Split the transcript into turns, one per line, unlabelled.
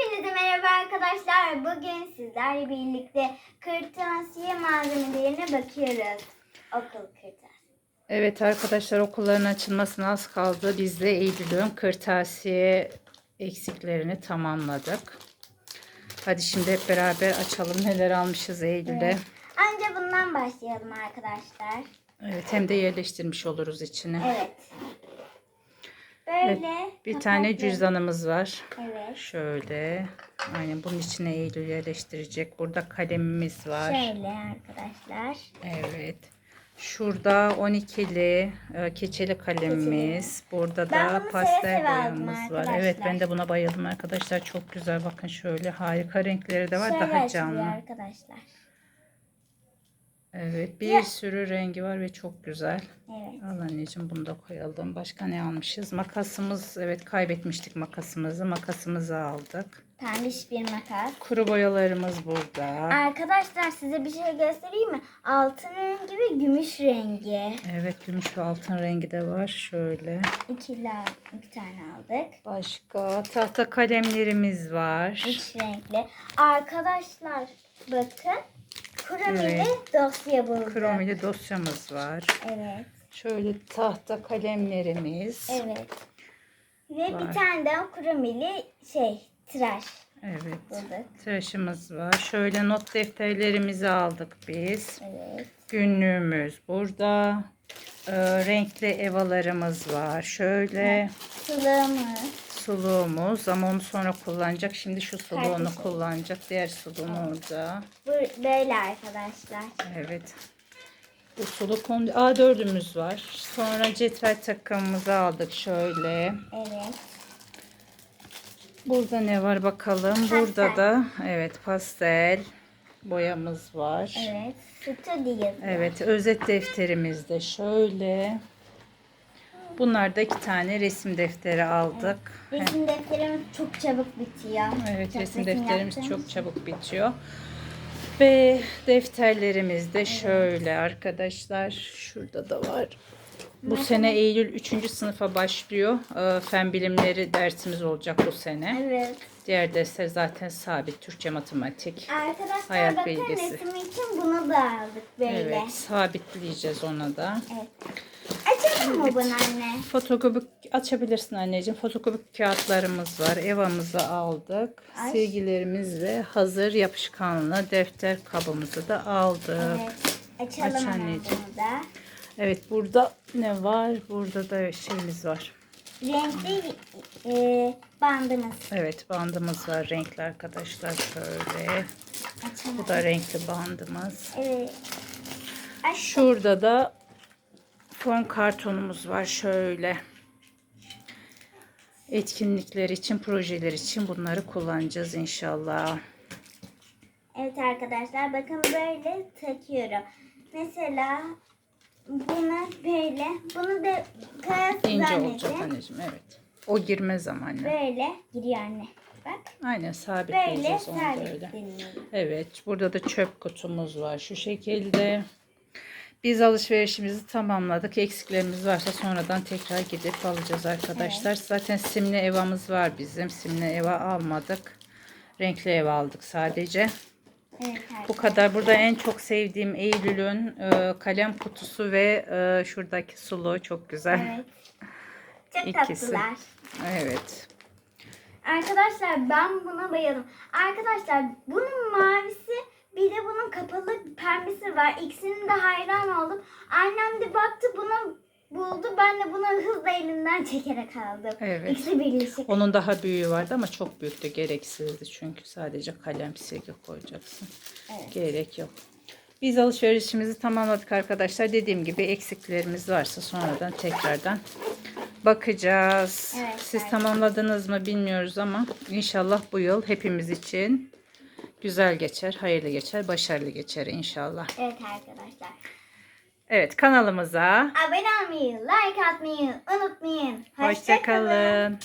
Hepinize merhaba arkadaşlar. Bugün sizlerle birlikte kırtasiye malzemelerine bakıyoruz. Okul kırtasiye.
Evet arkadaşlar okulların açılmasına az kaldı. Biz de Eylül'ün kırtasiye eksiklerini tamamladık. Hadi şimdi hep beraber açalım neler almışız Eylül'e.
Önce bundan başlayalım arkadaşlar.
Evet hem de yerleştirmiş oluruz içine.
Evet. Böyle
Bir tane cüzdanımız var.
Evet.
Şöyle. Aynen bunun içine Eylül yerleştirecek. Burada kalemimiz var.
Şöyle arkadaşlar.
Evet. Şurada 12'li e, keçeli kalemimiz. Burada
Ben
da pastel boyamız var. Evet ben de buna bayıldım arkadaşlar. Çok güzel. Bakın şöyle harika renkleri de var.
Şöyle
Daha canlı.
arkadaşlar.
Evet bir
Ya.
sürü rengi var ve çok güzel.
Evet.
Al anneciğim bunu da koyalım. Başka ne almışız? Makasımız. Evet kaybetmiştik makasımızı. Makasımızı aldık.
Pembiş bir makas.
Kuru boyalarımız burada.
Arkadaşlar size bir şey göstereyim mi? Altın rengi ve gümüş rengi.
Evet gümüş ve altın rengi de var. Şöyle.
İki, la, iki tane aldık.
Başka tahta kalemlerimiz var.
Üç renkli. Arkadaşlar bakın. Kromili
Evet.
dosya buldum.
Kromili dosyamız var.
Evet.
Şöyle tahta kalemlerimiz.
Evet. Ve
Var.
bir tane daha kromili şey tıraş
Evet.
bulduk.
Tıraşımız var. Şöyle not defterlerimizi aldık biz.
Evet.
Günlüğümüz burada. Ee, renkli evalarımız var. Şöyle
Sılığımız.
Suluğumuz ama onu sonra kullanacak. Şimdi şu suluğunu
Kardeşim.
kullanacak. Diğer suluğunu orada.
Bu, böyle arkadaşlar.
Evet. Bu suluk on- A4'ümüz var. Sonra cetvel takımımızı aldık şöyle.
Evet.
Burada ne var bakalım. Burada da evet pastel boyamız var.
Evet. Sütü değil.
Evet, özet defterimiz de şöyle. Bunlar da iki tane resim defteri aldık.
Resim defterimiz çok çabuk bitiyor.
Evet,
Çok
resim defterimiz
yaptığımız
çok çabuk bitiyor. Ve defterlerimiz de şöyle arkadaşlar. Şurada da var. Bu sene Eylül 3. sınıfa başlıyor. Ee, Fen bilimleri dersimiz olacak bu sene.
Evet.
Diğer dersler zaten sabit. Türkçe, matematik.
Arkadaşlar
Hayat
bakın
bilgisi.
resim için bunu da aldık böyle.
Evet, sabitleyeceğiz ona da.
Evet. Açalım mı bunu anne?
Fotokopi açabilirsin anneciğim. Fotokopi kağıtlarımız var. Evamızı aldık.
Ay.
Silgilerimiz ve hazır yapışkanlı defter kabımızı da aldık.
Evet. Açalım
Aç anneciğim.
da.
Evet burada ne var? Burada da şeyimiz var.
Renkli e, bandımız.
Evet bandımız var. Renkli arkadaşlar şöyle.
Açalım.
Bu da renkli bandımız.
Evet. Aç.
Şurada da fon kartonumuz var şöyle. Etkinlikler için, projeler için bunları kullanacağız inşallah.
Evet arkadaşlar bakın böyle takıyorum. Mesela bunu böyle, bunu da kağıt
İnce olacak anneciğim evet. O girmez ama anne.
Böyle giriyor anne. Bak.
Aynen
Böyle
sabitleyeceğiz onu da öyle.
sabitleniyor.
Evet burada da çöp kutumuz var şu şekilde. Biz alışverişimizi tamamladık. Eksiklerimiz varsa sonradan tekrar gidip alacağız arkadaşlar. Zaten simli evamız var bizim. Simli eva almadık. Renkli ev aldık sadece.
Evet
Bu kadar. Burada en çok sevdiğim Eylül'ün e, kalem kutusu ve e, şuradaki sulu çok güzel.
Evet. Çok
İkisi.
tatlılar.
Evet.
Arkadaşlar ben buna bayıldım. Arkadaşlar bunun mavisi bir de bunun kapalı pembesi var. İkisinin de hayran oldum. Annem de baktı bunu buldu. Ben de bunu hızla elinden çekerek aldım.
Evet.
İkisi birleşik.
Onun daha büyüğü vardı ama çok büyüktü. Gereksizdi çünkü sadece kalem silgi koyacaksın.
Evet.
Gerek yok. Biz alışverişimizi tamamladık arkadaşlar. Dediğim gibi eksiklerimiz varsa sonradan tekrardan bakacağız.
Evet,
Siz
evet.
tamamladınız mı bilmiyoruz ama inşallah bu yıl hepimiz için güzel geçer, hayırlı geçer, başarılı geçer inşallah.
Evet arkadaşlar.
Evet kanalımıza
Abone olmayı, like atmayı unutmayın.
hoşçakalın.